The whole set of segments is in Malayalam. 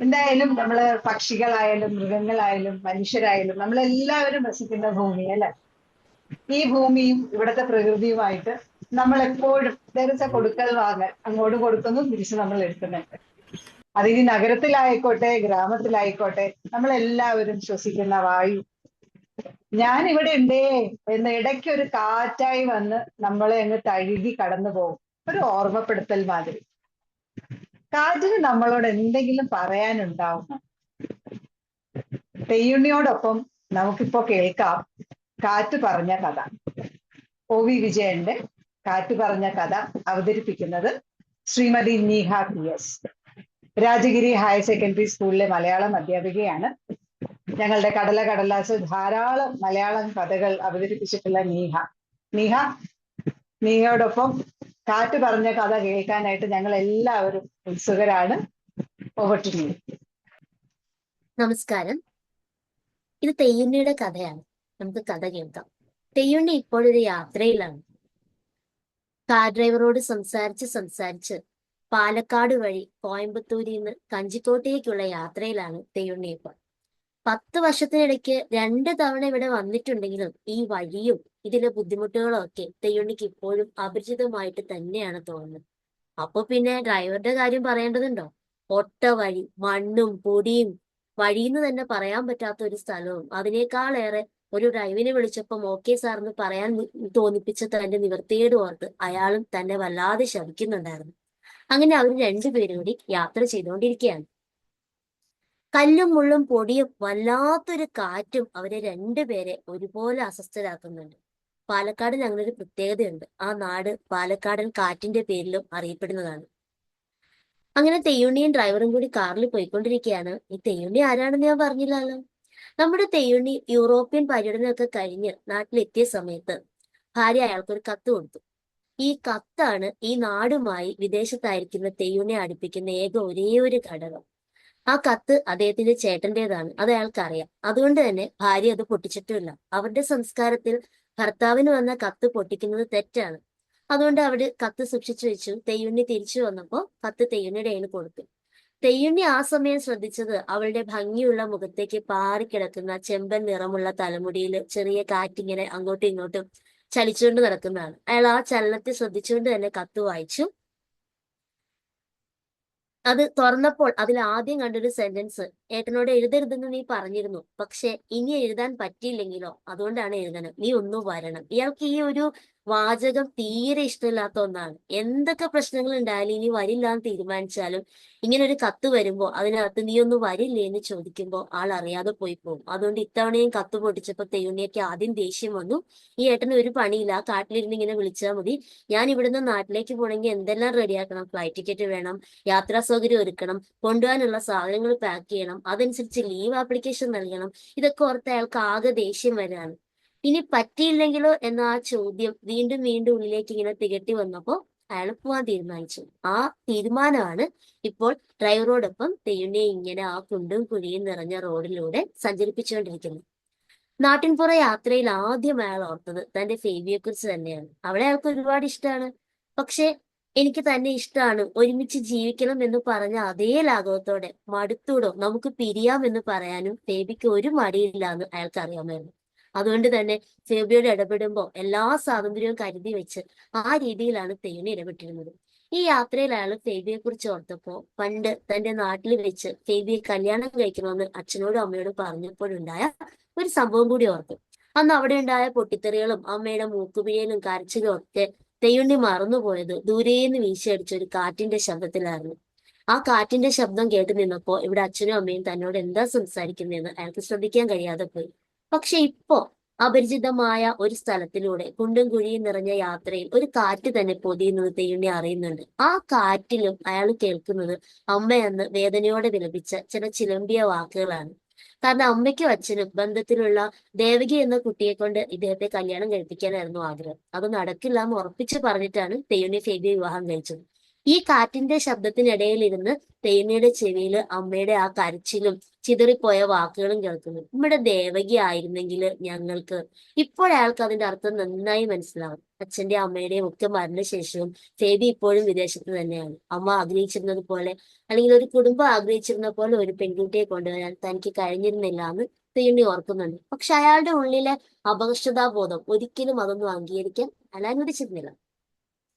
എന്തായാലും നമ്മൾ പക്ഷികളായാലും മൃഗങ്ങളായാലും മനുഷ്യരായാലും നമ്മളെല്ലാവരും വസിക്കുന്ന ഭൂമി അല്ലെ? ഈ ഭൂമിയും ഇവിടുത്തെ പ്രകൃതിയുമായിട്ട് നമ്മൾ എപ്പോഴും ദരിച്ച കൊടുക്കൽ വാങ്ങൽ അങ്ങോട്ട് കൊടുക്കുന്നു തിരിച്ച് നമ്മൾ എടുക്കുന്നുണ്ട് അത് ഈ നഗരത്തിലായിക്കോട്ടെ ഗ്രാമത്തിലായിക്കോട്ടെ നമ്മളെല്ലാവരും ശ്വസിക്കുന്ന വായു. ഞാൻ ഇവിടെ ഉണ്ടേ എന്ന് ഇടയ്ക്ക് ഒരു കാറ്റായി വന്ന് നമ്മളെ അങ്ങ് തഴുകി കടന്നു പോകും ഒരു ഓർമ്മപ്പെടുത്തൽ മാതിരി. കാറ്റിന് നമ്മളോട് എന്തെങ്കിലും പറയാനുണ്ടാവും. തെയ്യുണ്ണിയോടൊപ്പം നമുക്കിപ്പോ കേൾക്കാം. കാറ്റ് പറഞ്ഞ കഥ. ഒ വി വിജയന്റെ കാറ്റ് പറഞ്ഞ കഥ അവതരിപ്പിക്കുന്നത് Shrimati Neeha P S. Rajagiri higher secondary സ്കൂളിലെ മലയാളം അധ്യാപികയാണ്. ഞങ്ങളുടെ കടല കടലാസ് ധാരാളം മലയാളം കഥകൾ അവതരിപ്പിച്ചിട്ടുള്ള നീഹ. നീഹ നീഹയോടൊപ്പം കാറ്റ് പറഞ്ഞ കഥ കേൾക്കാനായിട്ട് ഞങ്ങൾ എല്ലാവരും ഉത്സുകരാണ് നമസ്കാരം. ഇത് തെയ്യുണ്ണിയുടെ കഥയാണ്. നമുക്ക് കഥ കേൾക്കാം. തെയ്യുണ്ണി ഇപ്പോഴൊരു യാത്രയിലാണ്. കാർ ഡ്രൈവറോട് സംസാരിച്ച് സംസാരിച്ച് പാലക്കാട് വഴി കോയമ്പത്തൂരിൽ നിന്ന് കഞ്ചിക്കോട്ടേക്കുള്ള യാത്രയിലാണ് തെയ്യുണ്ണി ഇപ്പോൾ. പത്ത് വർഷത്തിനിടയ്ക്ക് രണ്ട് തവണ ഇവിടെ വന്നിട്ടുണ്ടെങ്കിലും ഈ വഴിയും ഇതിലെ ബുദ്ധിമുട്ടുകളും ഒക്കെ തെയ്യുണ്ണിക്ക് ഇപ്പോഴും അപരിചിതമായിട്ട് തന്നെയാണ് തോന്നുന്നത്. അപ്പൊ പിന്നെ ഡ്രൈവറുടെ കാര്യം പറയേണ്ടതുണ്ടോ? ഒട്ട വഴി മണ്ണും പൊടിയും വഴിയെന്ന് തന്നെ പറയാൻ പറ്റാത്ത ഒരു സ്ഥലവും. അതിനേക്കാളേറെ ഒരു ഡ്രൈവിനെ വിളിച്ചപ്പം ഓക്കെ സാർ എന്ന് പറയാൻ തോന്നിപ്പിച്ച തന്റെ നിവൃത്തിയോട് ഓർത്ത് അയാളും തന്നെ വല്ലാതെ ശവിക്കുന്നുണ്ടായിരുന്നു അങ്ങനെ അവർ രണ്ടുപേരും കൂടി യാത്ര ചെയ്തുകൊണ്ടിരിക്കുകയാണ്. കല്ലും മുള്ളും പൊടിയും വല്ലാത്തൊരു കാറ്റും അവരെ രണ്ടുപേരെ ഒരുപോലെ അസ്വസ്ഥരാക്കുന്നുണ്ട്. പാലക്കാടിന് അങ്ങനെ ഒരു പ്രത്യേകതയുണ്ട്. ആ നാട് പാലക്കാടൻ കാറ്റിന്റെ പേരിലും അറിയപ്പെടുന്നതാണ്. അങ്ങനെ തെയ്യുണ്ണിയും ഡ്രൈവറും കൂടി കാറിൽ പോയിക്കൊണ്ടിരിക്കുകയാണ് ഈ തെയ്യുണ്ണി ആരാണെന്ന് ഞാൻ പറഞ്ഞില്ലല്ലോ? നമ്മുടെ തെയ്യുണ്ണി യൂറോപ്യൻ പര്യടനമൊക്കെ കഴിഞ്ഞ് നാട്ടിലെത്തിയ സമയത്ത് ഭാര്യ അയാൾക്കൊരു കത്ത് കൊടുത്തു. ഈ കത്താണ് ഈ നാടുമായി വിദേശത്തായിരിക്കുന്ന തെയ്യുണ്ണി അടുപ്പിക്കുന്ന ഏക ഒരേ ഒരു ഘടകം. ആ കത്ത് അദ്ദേഹത്തിന്റെ ചേട്ടന്റേതാണ് അത് അയാൾക്ക് അറിയാം അതുകൊണ്ട് തന്നെ ഭാര്യ അത് പൊട്ടിച്ചിട്ടുമില്ല. അവരുടെ സംസ്കാരത്തിൽ ഭർത്താവിന് വന്ന കത്ത് പൊട്ടിക്കുന്നത് തെറ്റാണ്. അതുകൊണ്ട് അവിടെ കത്ത് സൂക്ഷിച്ചു വെച്ചു. തെയ്യുണ്ണി തിരിച്ചു വന്നപ്പോ കത്ത് തെയ്യുണ്ണിയുടെ കയ്യിൽ കൊടുത്തു. തെയ്യുണ്ണി ആ സമയം ശ്രദ്ധിച്ചത് അവളുടെ ഭംഗിയുള്ള മുഖത്തേക്ക് പാറിക്കിടക്കുന്ന ചെമ്പൻ നിറമുള്ള തലമുടിയിൽ ചെറിയ കാറ്റിങ്ങനെ അങ്ങോട്ടും ഇങ്ങോട്ടും ചലിച്ചുകൊണ്ട് നടക്കുന്നതാണ്. അയാൾ ആ ചലനത്തെ ശ്രദ്ധിച്ചുകൊണ്ട് തന്നെ കത്ത് വായിച്ചു. അത് തുറന്നപ്പോൾ അതിൽ ആദ്യം കണ്ടൊരു സെന്റൻസ് ഏട്ടനോട് എഴുതരുതെന്ന് നീ പറഞ്ഞിരുന്നു. പക്ഷെ ഇനി എഴുതാൻ പറ്റിയില്ലെങ്കിലോ? അതുകൊണ്ടാണ് എഴുതണം നീ ഒന്ന് വരണം. ഇയാൾക്ക് ഈ ഒരു വാചകം തീരെ ഇഷ്ടമില്ലാത്ത ഒന്നാണ്. എന്തൊക്കെ പ്രശ്നങ്ങൾ ഉണ്ടായാലും ഇനി വരില്ല എന്ന് തീരുമാനിച്ചാലും ഇങ്ങനെ ഒരു കത്ത് വരുമ്പോൾ അതിനകത്ത് നീ ഒന്നും വരില്ലേ? എന്ന് ചോദിക്കുമ്പോൾ ആൾ അറിയാതെ പോയി പോകും. അതുകൊണ്ട് ഇത്തവണയും കത്ത് പൊട്ടിച്ചപ്പോൾ തെയ്യുണ്ണിയൊക്കെ ആദ്യം ദേഷ്യം വന്നു. ഈ ഏട്ടന് ഒരു പണിയില്ല കാട്ടിലിരുന്ന് ഇങ്ങനെ വിളിച്ചാൽ മതി. ഞാൻ ഇവിടുന്ന് നാട്ടിലേക്ക് പോകണമെങ്കിൽ എന്തെല്ലാം റെഡിയാക്കണം? ഫ്ലൈറ്റ് ടിക്കറ്റ് വേണം യാത്രാ സൗകര്യം ഒരുക്കണം കൊണ്ടുപോകാനുള്ള സാധനങ്ങൾ പാക്ക് ചെയ്യണം അതനുസരിച്ച് ലീവ് ആപ്ലിക്കേഷൻ നൽകണം. ഇതൊക്കെ ഓർത്ത് അയാൾക്ക് ആകെ ദേഷ്യം വരാണ് ഇനി പറ്റിയില്ലെങ്കിലോ എന്ന ആ ചോദ്യം വീണ്ടും വീണ്ടും ഉള്ളിലേക്ക് ഇങ്ങനെ തികട്ടി വന്നപ്പോ അയാൾ പോവാൻ തീരുമാനിച്ചു. ആ തീരുമാനമാണ് ഇപ്പോൾ ഡ്രൈവറോടൊപ്പം തെയ്യുണ്ണിയെ ഇങ്ങനെ ആ കുണ്ടും കുഴിയും നിറഞ്ഞ റോഡിലൂടെ സഞ്ചരിപ്പിച്ചുകൊണ്ടിരിക്കുന്നത്. നാട്ടിൻപുറ യാത്രയിൽ ആദ്യം അയാൾ ഓർത്തത് തന്റെ ഫേവിയെ കുറിച്ച് തന്നെയാണ്. അവളെ അയാൾക്ക് ഒരുപാട് ഇഷ്ടമാണ് പക്ഷെ എനിക്ക് തന്നെ ഇഷ്ടമാണ് ഒരുമിച്ച് ജീവിക്കണം എന്ന് പറഞ്ഞ അതേ ലാഘവത്തോടെ മടുത്തൂടോ നമുക്ക് പിരിയാം എന്ന് പറയാനും ഫേബിക്ക് ഒരു മടിയില്ല എന്ന് അയാൾക്ക് അറിയാമായിരുന്നു. അതുകൊണ്ട് തന്നെ ഫേബിയോട് ഇടപെടുമ്പോൾ എല്ലാ സ്വാതന്ത്ര്യവും കരുതി വെച്ച് ആ രീതിയിലാണ് തേനി ഇടപെട്ടിരുന്നത്. ഈ യാത്രയിൽ അയാൾ ഫേബിയെ കുറിച്ച് ഓർത്തപ്പോ പണ്ട് തന്റെ നാട്ടിൽ വെച്ച് ഫേബിയെ കല്യാണം കഴിക്കണമെന്ന് അച്ഛനോടും അമ്മയോടും പറഞ്ഞപ്പോഴുണ്ടായ ഒരു സംഭവം കൂടി ഓർത്തു. അന്ന് അവിടെ ഉണ്ടായ പൊട്ടിത്തെറികളും അമ്മയുടെ മൂക്കുപിഴയിലും കരച്ചിലും ഒക്കെ തെയ്യുണ്ടി മറന്നുപോയത് ദൂരേന്ന് വീശിയടിച്ച ഒരു കാറ്റിന്റെ ശബ്ദത്തിലായിരുന്നു. ആ കാറ്റിന്റെ ശബ്ദം കേട്ട് നിന്നപ്പോ ഇവിടെ അച്ഛനും അമ്മയും തന്നോട് എന്താ സംസാരിക്കുന്നതെന്ന് അയാൾക്ക് ശ്രദ്ധിക്കാൻ കഴിയാതെ പോയി. പക്ഷെ ഇപ്പോ അപരിചിതമായ ഒരു സ്ഥലത്തിലൂടെ കുണ്ടും കുഴിയും നിറഞ്ഞ യാത്രയിൽ ഒരു കാറ്റ് തന്നെ പൊതിയുന്നത് തെയ്യുണ്ണി അറിയുന്നുണ്ട്. ആ കാറ്റിലും അയാൾ കേൾക്കുന്നത് അമ്മയെന്ന് വേദനയോടെ വിലപിച്ച ചില ചിലമ്പിയ വാക്കുകളാണ്. കാരണം അമ്മയ്ക്കും അച്ഛനും ബന്ധത്തിലുള്ള ദേവകി എന്ന കുട്ടിയെ കൊണ്ട് ഇദ്ദേഹത്തെ കല്യാണം കഴിപ്പിക്കാനായിരുന്നു ആഗ്രഹം. അത് നടക്കില്ല എന്ന് ഉറപ്പിച്ചു പറഞ്ഞിട്ടാണ് തെയ്യുണ്ണി ഫേബിയെ വിവാഹം കഴിച്ചത്. ഈ കാറ്റിന്റെ ശബ്ദത്തിനിടയിൽ ഇരുന്ന് തെയ്യുണ്ണിയുടെ ചെവിയിൽ അമ്മയുടെ ആ കരച്ചിലും ചിതറിപ്പോയ വാക്കുകളും കേൾക്കുന്നു. നമ്മുടെ ദേവകി ആയിരുന്നെങ്കിൽ ഞങ്ങൾക്ക് ഇപ്പോഴയാൾക്ക് അതിന്റെ അർത്ഥം നന്നായി മനസ്സിലാവും. അച്ഛന്റെയും അമ്മയുടെയും ഒക്കെ മരണശേഷവും ഫേബി ഇപ്പോഴും വിദേശത്ത് തന്നെയാണ്. അമ്മ ആഗ്രഹിച്ചിരുന്നത് പോലെ അല്ലെങ്കിൽ ഒരു കുടുംബം ആഗ്രഹിച്ചിരുന്ന പോലെ ഒരു പെൺകുട്ടിയെ കൊണ്ടുവരാൻ തനിക്ക് കഴിഞ്ഞിരുന്നില്ല എന്ന് തീണ്ടി ഓർക്കുന്നുണ്ട്. പക്ഷെ അയാളുടെ ഉള്ളിലെ അപകർഷതാബോധം ഒരിക്കലും അതൊന്നും അംഗീകരിക്കാൻ അനുവദിച്ചിരുന്നില്ല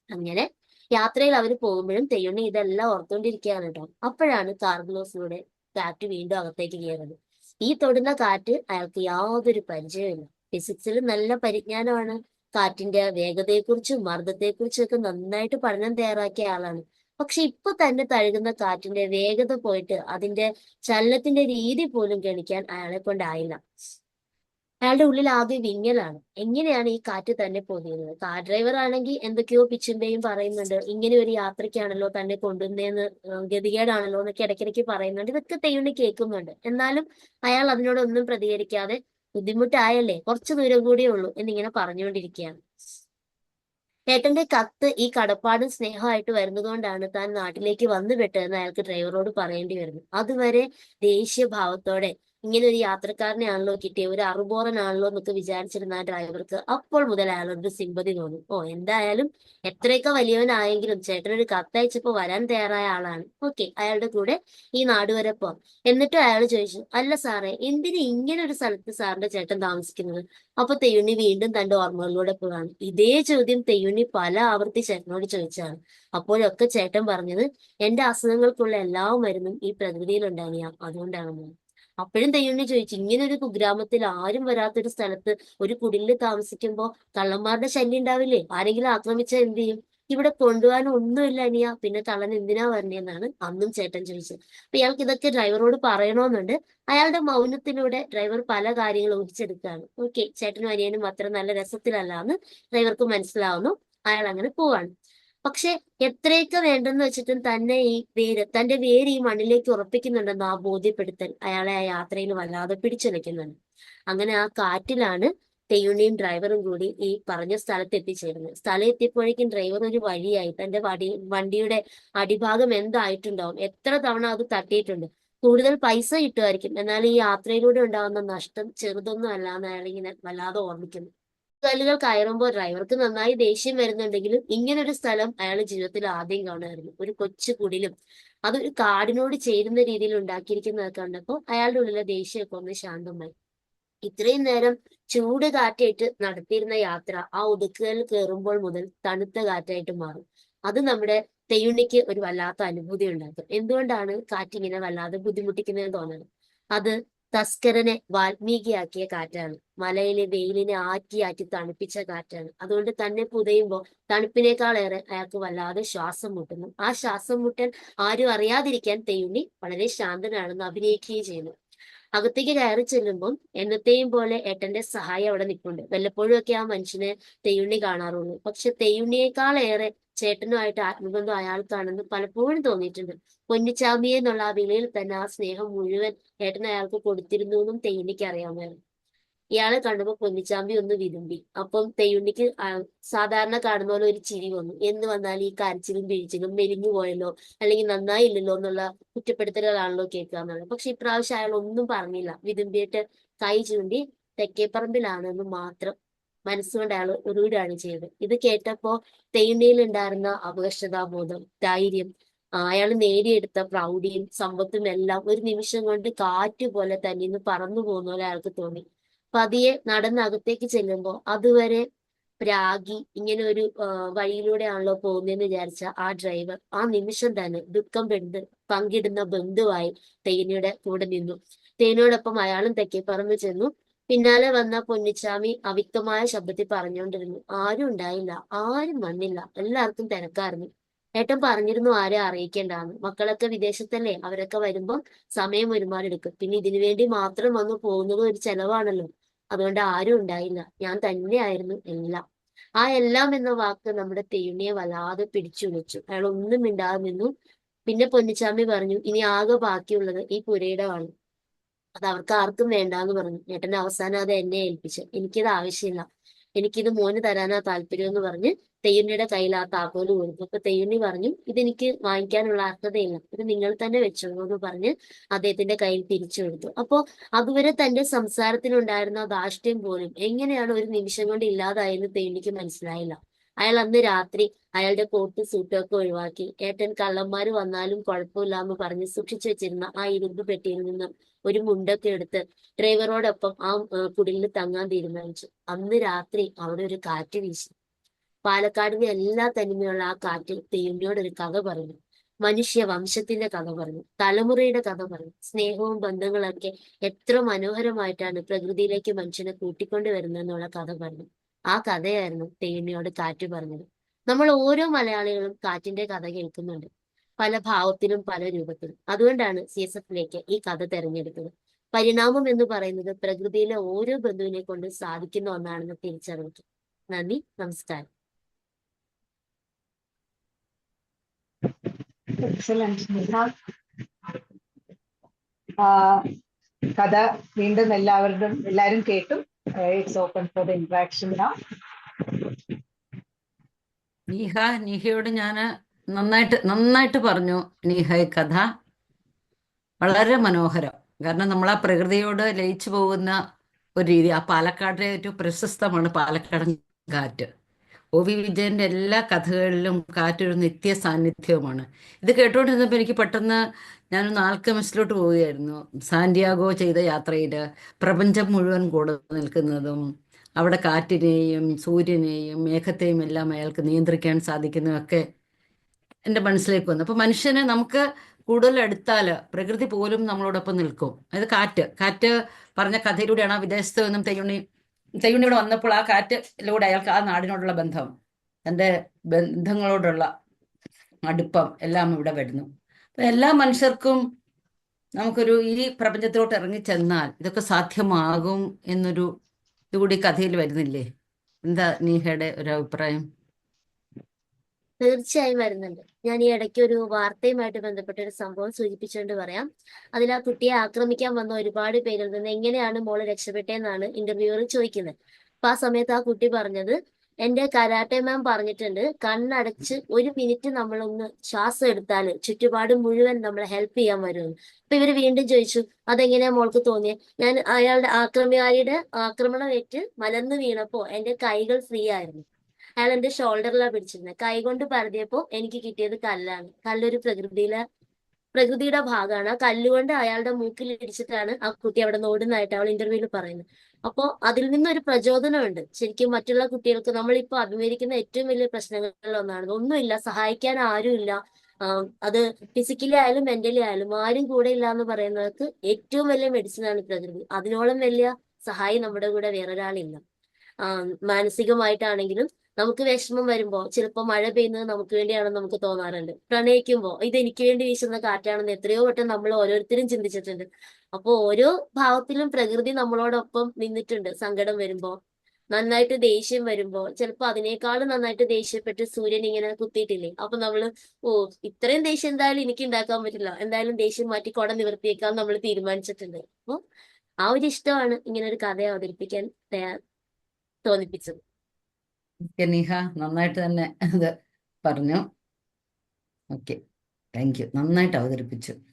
അങ്ങനെ യാത്രയിൽ അവർ പോകുമ്പോഴും തെയ്യുണ്ണി ഇതെല്ലാം ഓർത്തുകൊണ്ടിരിക്കുകയാണ് കേട്ടോ. അപ്പോഴാണ് കാർഗ്ലോസിലൂടെ കാറ്റ് വീണ്ടും അകത്തേക്ക് കയറുന്നത് ഈ തൊടുന്ന കാറ്റ് അയാൾക്ക് യാതൊരു പരിചയമില്ല ഫിസിക്സിൽ നല്ല പരിജ്ഞാനമാണ്. കാറ്റിന്റെ വേഗതയെക്കുറിച്ചും മർദ്ദത്തെക്കുറിച്ചും ഒക്കെ നന്നായിട്ട് പഠനം തയ്യാറാക്കിയ ആളാണ്. പക്ഷെ ഇപ്പൊ തന്നെ തഴുകുന്ന കാറ്റിന്റെ വേഗത പോയിട്ട് അതിന്റെ ചലനത്തിന്റെ രീതി പോലും ഗണിക്കാൻ അയാളെ കൊണ്ടായില്ല. അയാളുടെ ഉള്ളിൽ ആകെ വിങ്ങലാണ്. എങ്ങനെയാണ് ഈ കാറ്റ് തന്നെ പൊതിയുന്നത്? കാർ ഡ്രൈവർ ആണെങ്കിൽ എന്തൊക്കെയോ പിച്ചിന്റെയും പറയുന്നുണ്ട്. ഇങ്ങനെ ഒരു യാത്രയ്ക്കാണല്ലോ തന്നെ കൊണ്ടുവന്നതെന്ന് ഗതികേടാണല്ലോ എന്നൊക്കെ ഇടയ്ക്കിടയ്ക്ക് പറയുന്നുണ്ട്. ഇതൊക്കെ തെയ്യുണ്ണി കേൾക്കുന്നുണ്ട്. എന്നാലും അയാൾ അതിനോടൊന്നും പ്രതികരിക്കാതെ ബുദ്ധിമുട്ടായല്ലേ? കുറച്ച് ദൂരം കൂടിയേ ഉള്ളൂ എന്നിങ്ങനെ പറഞ്ഞുകൊണ്ടിരിക്കുകയാണ്. ഏട്ടന്റെ കത്ത് ഈ കടപ്പാടും സ്നേഹമായിട്ട് വരുന്നതുകൊണ്ടാണ് താൻ നാട്ടിലേക്ക് വന്നു പെട്ടതെന്ന് അയാൾക്ക് ഡ്രൈവറോട് പറയേണ്ടി വരുന്നു. അതുവരെ ദേഷ്യഭാവത്തോടെ ഇങ്ങനെ ഒരു യാത്രക്കാരനെ ആണല്ലോ കിട്ടിയ ഒരു അറുബോറനാണല്ലോ എന്നൊക്കെ വിചാരിച്ചിരുന്ന ആ ഡ്രൈവർക്ക്. അപ്പോൾ മുതൽ അയാളോട് സിമ്പതി തോന്നി. ഓ എന്തായാലും എത്രയൊക്കെ വലിയവനായെങ്കിലും ചേട്ടനൊരു കത്തയച്ചപ്പോ വരാൻ തയ്യാറായ ആളാണ്. ഓക്കെ അയാളുടെ കൂടെ ഈ നാട് വരെ പോവാം എന്നിട്ടും അയാൾ ചോദിച്ചു അല്ല സാറേ എന്തിന് ഇങ്ങനെ ഒരു സ്ഥലത്ത് സാറിന്റെ ചേട്ടൻ താമസിക്കുന്നത്? അപ്പൊ തെയ്യുണ്ണി വീണ്ടും തന്റെ ഓർമ്മകളിലൂടെ പോവാണ് ഇതേ ചോദ്യം തെയ്യുണ്ണി പല ആവർത്തി ചേട്ടനോട് ചോദിച്ചാണ് അപ്പോഴൊക്കെ ചേട്ടൻ പറഞ്ഞത് എന്റെ അസുഖങ്ങൾക്കുള്ള എല്ലാ മരുന്നും ഈ പ്രകൃതിയിൽ ഉണ്ടാനിയ അതുകൊണ്ടാണ് അപ്പോഴും തെയ്യണ്ണി ചോദിച്ചു? ഇങ്ങനെ ഒരു കുഗ്രാമത്തിൽ ആരും വരാത്തൊരു സ്ഥലത്ത് ഒരു കുടിലിൽ താമസിക്കുമ്പോ കള്ളന്മാരുടെ ശല്യം ഉണ്ടാവില്ലേ ആരെങ്കിലും ആക്രമിച്ചാൽ എന്ത് ചെയ്യും? ഇവിടെ കൊണ്ടുപോകാൻ ഒന്നുമില്ല അനിയ. പിന്നെ കള്ളൻ എന്തിനാ വരണേന്നാണ് അന്നും ചേട്ടൻ ചോദിച്ചത്. അപ്പൊ ഇയാൾക്ക് ഇതൊക്കെ ഡ്രൈവറോട് പറയണമെന്നുണ്ട് അയാളുടെ മൗനത്തിലൂടെ ഡ്രൈവർ പല കാര്യങ്ങളും ഊഹിച്ചെടുക്കുകയാണ് ഓക്കെ ചേട്ടനും അനിയനും അത്ര നല്ല രസത്തിലല്ല എന്ന് ഡ്രൈവർക്ക് മനസ്സിലാവുന്നു. അയാൾ അങ്ങനെ പോവാണ്. പക്ഷെ എത്രയൊക്കെ വേണ്ടെന്ന് വെച്ചിട്ടും തന്നെ ഈ വേര് തന്റെ വേര് ഈ മണ്ണിലേക്ക് ഉറപ്പിക്കുന്നുണ്ടെന്ന് ആ ബോധ്യപ്പെടുത്തൽ അയാളെ ആ യാത്രയിൽ വല്ലാതെ പിടിച്ചുലയ്ക്കുന്നുണ്ട് അങ്ങനെ ആ കാറ്റിലാണ് തെയ്യുണ്ണിയും ഡ്രൈവറും കൂടി ഈ പറഞ്ഞ സ്ഥലത്ത് എത്തിച്ചേരുന്നത്. സ്ഥലം എത്തിയപ്പോഴേക്കും ഡ്രൈവർ ഒരു വഴിയായി തന്റെ വടി വണ്ടിയുടെ അടിഭാഗം എന്തായിട്ടുണ്ടാവും എത്ര തവണ അത് തട്ടിയിട്ടുണ്ട് കൂടുതൽ പൈസ കിട്ടുമായിരിക്കും എന്നാൽ ഈ യാത്രയിലൂടെ ഉണ്ടാകുന്ന നഷ്ടം ചെറുതൊന്നും അല്ല എന്ന് അയാൾ ഇങ്ങനെ വല്ലാതെ ഓർമ്മിക്കുന്നു. കല്ലുകൾ കയറുമ്പോൾ ഡ്രൈവർക്ക് നന്നായി ദേഷ്യം വരുന്നുണ്ടെങ്കിലും ഇങ്ങനൊരു സ്ഥലം അയാളുടെ ജീവിതത്തിൽ ആദ്യം കാണുമായിരുന്നു. ഒരു കൊച്ചു കുടിലും അതൊരു കാടിനോട് ചേരുന്ന രീതിയിൽ ഉണ്ടാക്കിയിരിക്കുന്നതൊക്കെ കണ്ടപ്പോൾ അയാളുടെ ഉള്ളിലെ ദേഷ്യമൊക്കെ ഒന്ന് ശാന്തമായി. ഇത്രയും നേരം ചൂട് കാറ്റായിട്ട് നടത്തിയിരുന്ന യാത്ര ആ ഒതുക്കുകളിൽ കയറുമ്പോൾ മുതൽ തണുത്ത കാറ്റായിട്ട് മാറും. അത് നമ്മുടെ തെയ്യുണ്ണിക്ക് ഒരു വല്ലാത്ത അനുഭൂതി ഉണ്ടാക്കും. എന്തുകൊണ്ടാണ് കാറ്റിങ്ങനെ വല്ലാതെ ബുദ്ധിമുട്ടിക്കുന്നതെന്ന് തോന്നുന്നത് അത് തസ്കരനെ വാൽമീകിയാക്കിയ കാറ്റാണ്. മലയിലെ വെയിലിനെ ആറ്റി ആറ്റി തണുപ്പിച്ച കാറ്റാണ്. അതുകൊണ്ട് തന്നെ പുതയുമ്പോൾ തണുപ്പിനേക്കാളേറെ അയാൾക്ക് വല്ലാതെ ശ്വാസം മുട്ടുന്നു. ആ ശ്വാസം മുട്ടൽ ആരും അറിയാതിരിക്കാൻ തെയ്യുണ്ണി വളരെ ശാന്തനാണെന്ന് അഭിനയിക്കുകയും ചെയ്യുന്നു. അകത്തേക്ക് കയറി ചെല്ലുമ്പോൾ എന്നത്തെയും പോലെ ഏട്ടന്റെ സഹായം അവിടെ നിൽപ്പുണ്ട്. വല്ലപ്പോഴും ഒക്കെ ആ മനുഷ്യനെ തെയ്യുണ്ണി കാണാറുള്ളൂ. പക്ഷെ തെയ്യുണ്ണിയേക്കാളേറെ ചേട്ടനുമായിട്ട് ആത്മബന്ധം അയാൾക്കാണെന്ന് പലപ്പോഴും തോന്നിയിട്ടുണ്ട്. പൊന്നിച്ചാമിയെ എന്നുള്ള ആ വിളിയിൽ തന്നെ ആ സ്നേഹം മുഴുവൻ ചേട്ടൻ അയാൾക്ക് കൊടുത്തിരുന്നു എന്നും തെയ്യുണ്ണിക്ക് അറിയാമായിരുന്നു. ഇയാളെ കണ്ടപ്പോൾ പൊന്നിച്ചാമ്പി ഒന്ന് വിരുമ്പി അപ്പം തെയ്യുണ്ണിക്ക് സാധാരണ കാണുന്ന പോലെ ഒരു ചിരി വന്നു. എന്ന് വന്നാൽ ഈ കരച്ചിലും പിഴിച്ചിലും മെലിഞ്ഞു പോയല്ലോ? അല്ലെങ്കിൽ നന്നായില്ലല്ലോ? എന്നുള്ള കുറ്റപ്പെടുത്തലുകളാണല്ലോ കേൾക്കുക പക്ഷെ ഇപ്രാവശ്യം അയാൾ ഒന്നും പറഞ്ഞില്ല. വിതുമ്പിയിട്ട് കൈ ചൂണ്ടി തെക്കേപ്പറമ്പിലാണെന്ന് മാത്രം മനസ്സുകൊണ്ട് അയാൾ ഉരുവിടുകയാണ് ചെയ്തത്. ഇത് കേട്ടപ്പോ തെയ്യുണ്ണിയിൽ ഉണ്ടായിരുന്ന അപകർഷതാബോധം ധൈര്യം അയാൾ നേടിയെടുത്ത പ്രൗഢിയും സമ്പത്തും എല്ലാം ഒരു നിമിഷം കൊണ്ട് കാറ്റ് പോലെ തന്നെ ഇന്ന് പറന്നു പോകുന്ന പോലെ അയാൾക്ക് തോന്നി. പതിയെ നടന്നകത്തേക്ക് ചെല്ലുമ്പോൾ അതുവരെ രാഗി ഇങ്ങനെ ഒരു വഴിയിലൂടെയാണല്ലോ പോകുന്നതെന്ന് വിചാരിച്ച ആ ഡ്രൈവർ ആ നിമിഷം തന്നെ ദുഃഖം പെണ്ട് പങ്കിടുന്ന ബന്ധുവായി തേനിയുടെ കൂടെ നിന്നു. തേനയോടൊപ്പം അയാളും തെക്കേ പറമ്പ് ചെന്നു. പിന്നാലെ വന്ന പൊന്നിച്ചാമി അവിക്തമായ ശബ്ദത്തിൽ പറഞ്ഞുകൊണ്ടിരുന്നു. ആരും ഉണ്ടായില്ല ആരും വന്നില്ല. എല്ലാവർക്കും തിരക്കായിരുന്നു. ഏട്ടൻ പറഞ്ഞിരുന്നു ആരെ അറിയിക്കേണ്ടാന്ന് മക്കളൊക്കെ വിദേശത്തല്ലേ? അവരൊക്കെ വരുമ്പോൾ സമയം ഒരുപാട് എടുക്കും പിന്നെ ഇതിനു വേണ്ടി മാത്രം വന്നു പോകുന്നത് ഒരു ചെലവാണല്ലോ. അതുകൊണ്ട് ആരും ഉണ്ടായില്ല. ഞാൻ തന്നെയായിരുന്നു എല്ലാം. ആ എല്ലാം എന്ന വാക്ക് നമ്മുടെ തെയ്യുണ്ണിയെ വല്ലാതെ പിടിച്ചു വിളിച്ചു അയാൾ ഒന്നും മിണ്ടാതെ നിന്നു. പിന്നെ പൊന്നിച്ചാമി പറഞ്ഞു ഇനി ആകെ ബാക്കിയുള്ളത് ഈ പുരയുടെ ആണ് അത് അവർക്ക് ആർക്കും വേണ്ടാന്ന് പറഞ്ഞു. ഏട്ടന്റെ അവസാനം അത് എന്നെ ഏൽപ്പിച്ചു. എനിക്കിത് ആവശ്യമില്ല. എനിക്കിത് മോന് തരാനാ താല്പര്യം എന്ന് പറഞ്ഞ് തെയ്യുണ്ണിയുടെ കയ്യിൽ ആ താക്കോൽ കൊടുത്തു. അപ്പൊ തെയ്യുണ്ണി പറഞ്ഞു ഇതെനിക്ക് വാങ്ങിക്കാനുള്ള അർഹതയില്ല. ഇത് നിങ്ങൾ തന്നെ വെച്ചോളൂ എന്ന് പറഞ്ഞ് അദ്ദേഹത്തിന്റെ കയ്യിൽ തിരിച്ചു കൊടുത്തു. അപ്പോ അതുവരെ തന്റെ സംസാരത്തിനുണ്ടായിരുന്ന ദാഷ്ട്യം പോലും എങ്ങനെയാണ് ഒരു നിമിഷം കൊണ്ട് ഇല്ലാതായെന്ന് തെയ്യുണ്ണിക്ക് മനസ്സിലായില്ല. അയാൾ അന്ന് രാത്രി അയാളുടെ കോട്ട് സൂട്ടൊക്കെ ഒഴിവാക്കി. ഏട്ടൻ കള്ളന്മാർ വന്നാലും കുഴപ്പമില്ല എന്ന് പറഞ്ഞ് സൂക്ഷിച്ചു വെച്ചിരുന്ന ആ ഇരുമ്പ് പെട്ടിയിൽ നിന്നും ഒരു മുണ്ടൊക്കെ എടുത്ത് ഡ്രൈവറോടൊപ്പം ആ കുടിലിൽ തങ്ങാൻ തീരുമാനിച്ചു. അന്ന് രാത്രി അവിടെ ഒരു കാറ്റ് വീശി. പാലക്കാടിന്റെ എല്ലാ തനിമയുള്ള ആ കാറ്റ് തെയ്യുണ്ണിയോട് ഒരു കഥ പറഞ്ഞു. മനുഷ്യ വംശത്തിന്റെ കഥ പറഞ്ഞു. തലമുറയുടെ കഥ പറഞ്ഞു. സ്നേഹവും ബന്ധങ്ങളൊക്കെ എത്ര മനോഹരമായിട്ടാണ് പ്രകൃതിയിലേക്ക് മനുഷ്യനെ കൂട്ടിക്കൊണ്ടുവരുന്നതെന്നുള്ള കഥ പറഞ്ഞു. ആ കഥയായിരുന്നു തേനിയോട് കാറ്റ് പറഞ്ഞത്. നമ്മൾ ഓരോ മലയാളികളും കാറ്റിന്റെ കഥ കേൾക്കുന്നുണ്ട്. പല ഭാവത്തിലും പല രൂപത്തിലും. അതുകൊണ്ടാണ് സി എസ് എഫിലേക്ക് ഈ കഥ തെരഞ്ഞെടുത്തത്. പരിണാമം എന്ന് പറയുന്നത് പ്രകൃതിയിലെ ഓരോ ബന്ധുവിനെ കൊണ്ട് സാധിക്കുന്ന ഒന്നാണെന്ന് തിരിച്ചറിഞ്ഞു നന്ദി നമസ്കാരം. കഥ വീണ്ടും എല്ലാവരുടെ എല്ലാവരും കേട്ടു. It's open for the interaction now. Neeha നീഹയോട് ഞാൻ നന്നായിട്ട് നന്നായിട്ട് പറഞ്ഞു നീഹ ഈ കഥ. വളരെ മനോഹരം. കാരണം നമ്മൾ ആ പ്രകൃതിയോട് ലയിച്ചു പോകുന്ന ഒരു രീതി. ആ പാലക്കാടിലെ ഏറ്റവും പ്രശസ്തമാണ് പാലക്കാടൻ കാറ്റ്. ഒ വി വിജയന്റെ എല്ലാ കഥകളിലും കാറ്റൊരു നിത്യ സാന്നിധ്യവുമാണ് ഇത് കേട്ടുകൊണ്ടിരുന്നപ്പോൾ എനിക്ക് പെട്ടെന്ന് ഞാനൊന്ന് ആൽക്കമിസ്റ്റിലോട്ട് പോവുകയായിരുന്നു. സാന്റിയാഗോ ചെയ്ത യാത്രയിൽ പ്രപഞ്ചം മുഴുവൻ കൂടെ നിൽക്കുന്നതും അവിടെ കാറ്റിനെയും സൂര്യനെയും മേഘത്തെയും എല്ലാം അയാൾക്ക് നിയന്ത്രിക്കാൻ സാധിക്കുന്നതൊക്കെ എന്റെ മനസ്സിലേക്ക് വന്നു. അപ്പോൾ മനുഷ്യനെ നമുക്ക് കൂടുതൽ അടുത്താൽ പ്രകൃതി പോലും നമ്മളോടൊപ്പം നിൽക്കും. അതായത് കാറ്റ്. കാറ്റ് പറഞ്ഞ കഥയിലൂടെയാണ് ആ വിദേശത്ത് നിന്നും തെയ്യുണ്ണി തെയ്യുണ്ണിയോട് വന്നപ്പോൾ ആ കാറ്റിലൂടെ അയാൾക്ക് ആ നാടിനോടുള്ള ബന്ധം തന്റെ ബന്ധങ്ങളോടുള്ള അടുപ്പം എല്ലാം ഇവിടെ വരുന്നു. എല്ലാ മനുഷ്യർക്കും നമുക്കൊരു ഈ പ്രപഞ്ചത്തിലോട്ട് ഇറങ്ങിച്ചെന്നാൽ ഇതൊക്കെ സാധ്യമാകും എന്നൊരു ഇതുകൂടി കഥയിൽ വരുന്നില്ലേ? എന്താ നീഹയുടെ ഒരു അഭിപ്രായം? തീർച്ചയായും വരുന്നുണ്ട്. ഞാൻ ഈ ഇടയ്ക്ക് ഒരു വാർത്തയുമായിട്ട് ബന്ധപ്പെട്ട ഒരു സംഭവം സൂചിപ്പിച്ചുകൊണ്ട് പറയാം. അതിൽ ആ കുട്ടിയെ ആക്രമിക്കാൻ വന്ന ഒരുപാട് പേരിൽ നിന്ന് എങ്ങനെയാണ് മോൾ രക്ഷപ്പെട്ടതെന്നാണ് ഇന്റർവ്യൂവർ ചോദിക്കുന്നത്. അപ്പൊ ആ സമയത്ത് ആ കുട്ടി പറഞ്ഞത് എന്റെ കരാട്ടെ മാം പറഞ്ഞിട്ടുണ്ട് കണ്ണടച്ച് ഒരു മിനിറ്റ് നമ്മളൊന്ന് ശ്വാസം എടുത്താൽ ചുറ്റുപാട് മുഴുവൻ നമ്മളെ ഹെൽപ്പ് ചെയ്യാൻ വരുമെന്ന്. അപ്പൊ ഇവർ വീണ്ടും ചോദിച്ചു അതെങ്ങനെയാ മോൾക്ക് തോന്നിയത് ഞാൻ അയാളുടെ ആക്രമികാരിയുടെ ആക്രമണം ഏറ്റ് മലന്ന് വീണപ്പോ എന്റെ കൈകൾ ഫ്രീ ആയിരുന്നു. അയാൾ എന്റെ ഷോൾഡറിലാണ് പിടിച്ചിരുന്നത് കൈ കൊണ്ട് പരതിയപ്പോ എനിക്ക് കിട്ടിയത് കല്ലാണ്. കല്ലൊരു പ്രകൃതിയിലെ പ്രകൃതിയുടെ ഭാഗമാണ്. കല്ലുകൊണ്ട് അയാളുടെ മൂക്കിൽ ഇടിച്ചിട്ടാണ് ആ കുട്ടി അവിടെ നിന്ന് ഓടുന്നതായിട്ട് അവൾ ഇന്റർവ്യൂവിൽ പറയുന്നത്. അപ്പോൾ അതിൽ നിന്നൊരു പ്രചോദനമുണ്ട്. ശരിക്കും മറ്റുള്ള കുട്ടികൾക്ക് നമ്മളിപ്പോ അഭിമുഖീകരിക്കുന്ന ഏറ്റവും വലിയ പ്രശ്നങ്ങളിൽ ഒന്നാണ്. ഒന്നുമില്ല സഹായിക്കാൻ ആരുമില്ല. അത് ഫിസിക്കലി ആയാലും മെന്റലി ആയാലും ആരും കൂടെ ഇല്ല എന്ന് പറയുന്നവർക്ക് ഏറ്റവും വലിയ മെഡിസിൻ ആണ് പ്രകൃതി. അതിനോളം വലിയ സഹായം നമ്മുടെ കൂടെ വേറൊരാളില്ല. മാനസികമായിട്ടാണെങ്കിലും നമുക്ക് വിഷമം വരുമ്പോ ചിലപ്പോ മഴ പെയ്യുന്നത് നമുക്ക് വേണ്ടിയാണെന്ന് നമുക്ക് തോന്നാറുണ്ട്. പ്രണയിക്കുമ്പോ ഇത് എനിക്ക് വേണ്ടി വീശുന്ന കാറ്റാണെന്ന് എത്രയോ വട്ടം നമ്മൾ ഓരോരുത്തരും ചിന്തിച്ചിട്ടുണ്ട്. അപ്പോൾ ഓരോ ഭാവത്തിലും പ്രകൃതി നമ്മളോടൊപ്പം നിന്നിട്ടുണ്ട് സങ്കടം വരുമ്പോ. നന്നായിട്ട് ദേഷ്യം വരുമ്പോ ചിലപ്പോ അതിനേക്കാളും നന്നായിട്ട് ദേഷ്യപ്പെട്ട് സൂര്യൻ ഇങ്ങനെ കുത്തിയിട്ടില്ലേ? അപ്പൊ നമ്മൾ ഓ ഇത്രയും ദേഷ്യം എന്തായാലും എനിക്ക് ഉണ്ടാക്കാൻ പറ്റില്ല. എന്തായാലും ദേഷ്യം മാറ്റി കുട നിവർത്തിയേക്കാൻ നമ്മൾ തീരുമാനിച്ചിട്ടുണ്ട്. അപ്പോൾ ആ ഒരു ഇഷ്ടമാണ് ഇങ്ങനെ ഒരു കഥ അവതരിപ്പിക്കാൻ തോന്നിപ്പിച്ചത്. നീഹ നന്നായിട്ട് തന്നെ അത് പറഞ്ഞു. Okay thank you. നന്നായിട്ട് അവതരിപ്പിച്ചു.